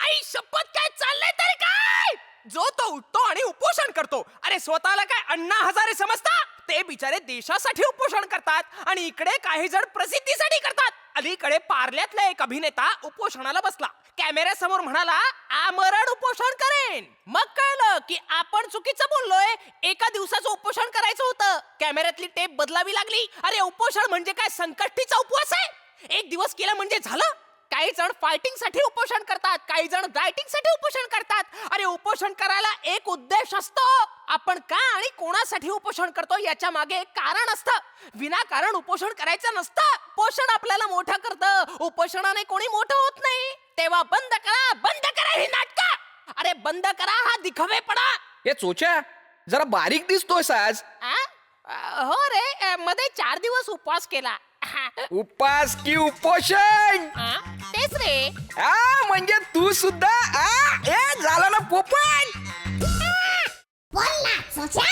आई शपथ काय चाललंय तरी काय? जो तो उठतो आणि उपोषण करतो. अरे स्वतःला काय अण्णा हजारे समजता? ते बिचारे देशासाठी उपोषण करतात आणि इकडे काही जण प्रसिद्धीसाठी करतात. अलीकडे पार्ल्यातला एक अभिनेता उपोषणाला बसला. कॅमेऱ्यासमोर म्हणाला आमरण उपोषण करेन. मग कळलं की आपण चुकीचं बोललोय. एका दिवसाचं उपोषण करायचं होतं. कॅमेऱ्यातली टेप बदलावी लागली. अरे उपोषण म्हणजे काय संकष्टीचा उपवास आहे? एक दिवस केलं म्हणजे झालं? काही जण फायटिंगसाठी उपोषण करतात काही जण डायटिंगसाठी उपोषण करतात. अरे उपोषण करायला एक उद्देश असतो. आपण का आणि कोणासाठी उपोषण करतो याच्या मागे एक कारण असतं. विनाकारण उपोषण करायचं नसतं. पोषण आपल्याला मोठं करतं. उपोषणाने कोणी मोठं होत नाही. तेव्हा बंद करा बंद करा ही नाटक. अरे बंद करा हा दिखवेपणा. हे चोच्या जरा बारीक दिसतोय आ? अ, हो रे अ, मध्ये चार दिवस उपवास केला. उपास की उपोषण? आ? तेच रे. आ म्हणजे तू सुद्धा आ? ए झाला ना पोपट. बोल ना सुचा.